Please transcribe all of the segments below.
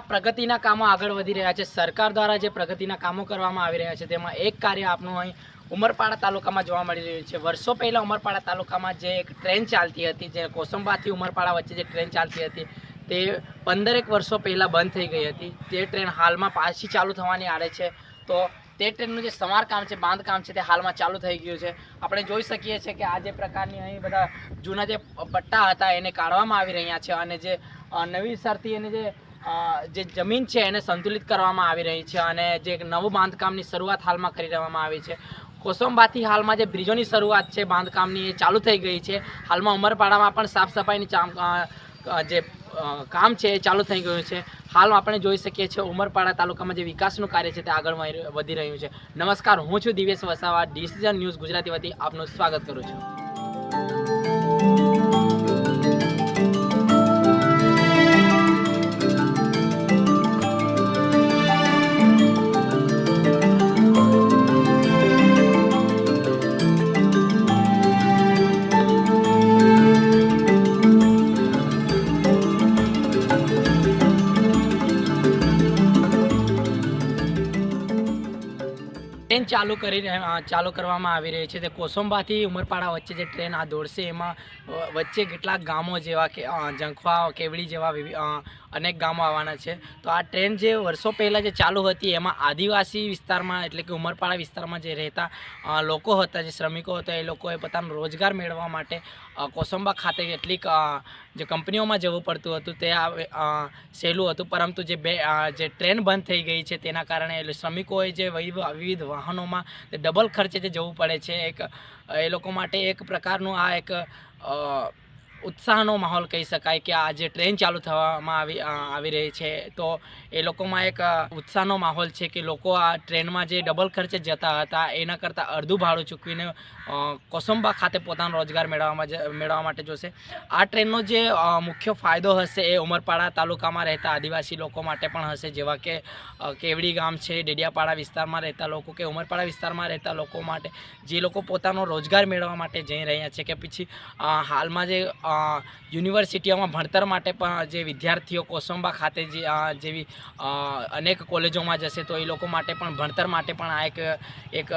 પ્રગતિના કામો આગળ વધી રહ્યા છે. સરકાર દ્વારા જે પ્રગતિના કામો કરવામાં આવી રહ્યા છે, તેમાં એક કાર્ય આપનું અહીં ઉમરપાડા તાલુકામાં જોવા મળી રહ્યું છે. વર્ષો પહેલાં ઉમરપાડા તાલુકામાં જે એક ટ્રેન ચાલતી હતી, જે કોસંબાથી ઉમરપાડા વચ્ચે જે ટ્રેન ચાલતી હતી, તે પંદરેક વર્ષો પહેલાં બંધ થઈ ગઈ હતી. તે ટ્રેન હાલમાં પાછી ચાલુ થવાની આડે છે. તો તે ટ્રેનનું જે સમારકામ છે, બાંધકામ છે, તે હાલમાં ચાલુ થઈ ગયું છે. આપણે જોઈ શકીએ છીએ કે આ જે પ્રકારની અહીં બધા જૂના જે પટ્ટા હતા, એને કાઢવામાં આવી રહ્યા છે. અને જે નવી સરથી એને જે જે જમીન છે એને સંતુલિત કરવામાં આવી રહી છે અને જે નવું બાંધકામની શરૂઆત હાલમાં કરી દેવામાં આવી છે. કોસંબાથી હાલમાં જે બ્રિજોની શરૂઆત છે, બાંધકામની એ ચાલુ થઈ ગઈ છે. હાલમાં ઉમરપાડામાં પણ સાફ સફાઈની જે કામ છે એ ચાલુ થઈ ગયું છે. હાલ આપણે જોઈ શકીએ છીએ ઉમરપાડા તાલુકામાં જે વિકાસનું કાર્ય છે તે આગળ વધી રહ્યું છે. નમસ્કાર, હું છું દિવેશ વસાવા, ડિસિઝન ન્યૂઝ ગુજરાતી વતી આપનું સ્વાગત કરું છું. ટ્રેન ચાલુ કરી ચાલુ કરવામાં આવી રહી છે. તે કોસંબાથી ઉમરપાડા વચ્ચે જે ટ્રેન આ દોડશે, એમાં વચ્ચે કેટલાક ગામો જેવા કે જંખવા કેવડી જેવા અનેક ગામો આવવાના છે. તો આ ટ્રેન જે વર્ષો પહેલાં જે ચાલુ હતી, એમાં આદિવાસી વિસ્તારમાં, એટલે કે ઉમરપાડા વિસ્તારમાં જે રહેતા લોકો હતા, જે શ્રમિકો હતા, એ લોકોએ પોતાનો રોજગાર મેળવવા માટે કોસંબા ખાતે કેટલીક જે કંપનીઓમાં જવું પડતું હતું, તે સહેલું હતું. પરંતુ જે બે જે ટ્રેન બંધ થઈ ગઈ છે, તેના કારણે શ્રમિકોએ જે વિવિધ વાહનોમાં ડબલ ખર્ચે જવું પડે છે. એક એ લોકો માટે એક પ્રકારનું આ એક ઉત્સાહનો માહોલ કહી શકાય કે આ જે ટ્રેન ચાલુ થવામાં આવી આવી રહી છે, તો એ લોકોમાં એક ઉત્સાહનો માહોલ છે કે લોકો આ ટ્રેનમાં જે ડબલ ખર્ચે જતા હતા, એના કરતાં અડધું ભાડું ચૂકવીને કોસંબા ખાતે પોતાનો રોજગાર મેળવવામાં મેળવવા માટે જોશે. આ ટ્રેનનો જે મુખ્ય ફાયદો હશે એ ઉમરપાડા તાલુકામાં રહેતા આદિવાસી લોકો માટે પણ હશે, જેવા કે કેવડી ગામ છે, ડેડિયાપાડા વિસ્તારમાં રહેતા લોકો કે ઉમરપાડા વિસ્તારમાં રહેતા લોકો માટે, જે લોકો પોતાનો રોજગાર મેળવવા માટે જઈ રહ્યા છે કે પછી હાલમાં જે યુનિવર્સિટીઓમાં ભણતર માટે પણ જે વિદ્યાર્થીઓ કોસંબા ખાતે જે જેવી અનેક કોલેજોમાં જશે, તો એ લોકો માટે પણ, ભણતર માટે પણ આ એક એક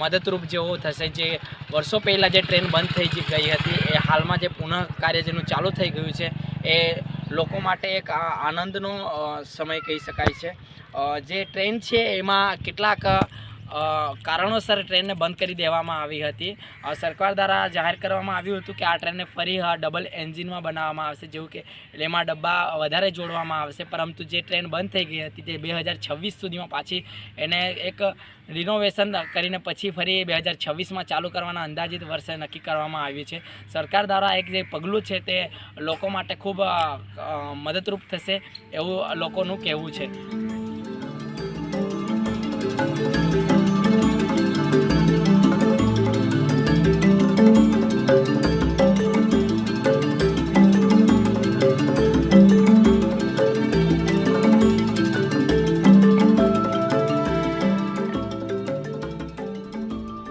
મદદરૂપ જેવો થશે. જે વર્ષો પહેલાં જે ટ્રેન બંધ થઈ ગઈ હતી, એ હાલમાં જે પુનઃ કાર્ય જેનું ચાલુ થઈ ગયું છે, એ લોકો માટે એક આનંદનો સમય કહી શકાય છે. જે ટ્રેન છે, એમાં કેટલાક કારણોસર ટ્રેનને બંધ કરી દેવામાં આવી હતી. સરકાર દ્વારા જાહેર કરવામાં આવ્યું હતું કે આ ટ્રેનને ફરી ડબલ એન્જિનમાં બનાવવામાં આવશે, જેવું કે એમાં ડબ્બા વધારે જોડવામાં આવશે. પરંતુ જે ટ્રેન બંધ થઈ ગઈ હતી તે બે હજાર છવ્વીસ સુધીમાં પાછી એને એક રિનોવેશન કરીને પછી ફરી બે હજાર છવ્વીસમાં ચાલુ કરવાના અંદાજિત વર્ષે નક્કી કરવામાં આવ્યું છે. સરકાર દ્વારા એક જે પગલું છે તે લોકો માટે ખૂબ મદદરૂપ થશે એવું લોકોનું કહેવું છે.